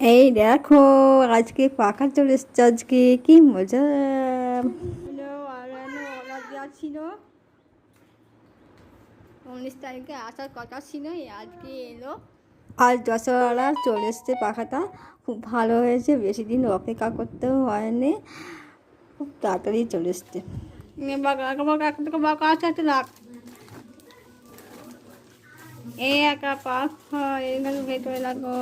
এই দেখো আজকে পাখা চলে এসছে আজকে কি মজা। ছিল উনিশ তারিখে আসার কথা ছিল আজকে এলো। আর দশহরা চলে এসছে পাখাটা। খুব ভালো হয়েছে বেশি দিন অপেক্ষা করতেও হয়নি। খুব তাড়াতাড়ি চলে এসছে। এই একা পাখা এখানে ভেতরে লাগো।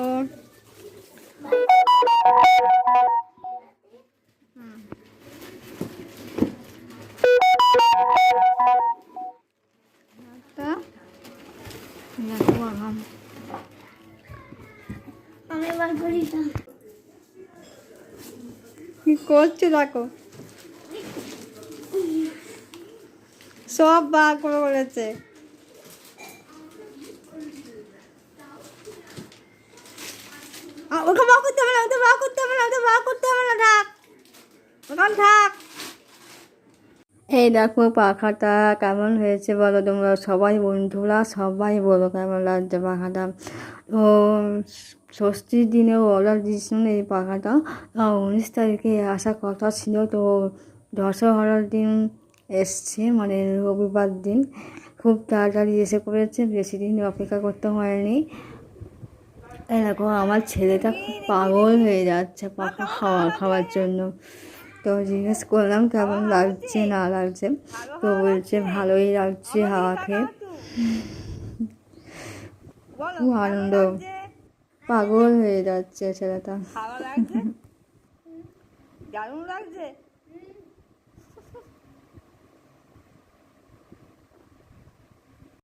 কি করছ দেখো। সব বার করে বলেছে। ওকে বার করতে হবে না, ওকে বার করতে হবে না, ওকে বার করতে হবে না এই দেখো পাখাটা কেমন হয়েছে বলো তোমরা? সবাই বন্ধুরা, সবাই বলো কেমন লাগছে পাখাটা? ও, ষষ্ঠীর দিনেও অর্ডার দিয়েছিল এই পাখাটা। উনিশ তারিখে আসার কথা ছিল, তো দশহরার দিন এসছে মানে রবিবার দিন। খুব তাড়াতাড়ি এসে পড়েছে, বেশি দিন অপেক্ষা করতে হয়নি। এই দেখো, আমার ছেলেটা খুব পাগল হয়ে যাচ্ছে পাখা খাওয়া খাওয়ার জন্য। তো জিজ্ঞেস করলাম, কেমন লাগছে, না লাগছে? তো বলছে, ভালোই লাগছে হাওয়া খেয়ে খুব আনন্দ। পাগল হয়ে যাচ্ছে ছেলেটা। লাগছে?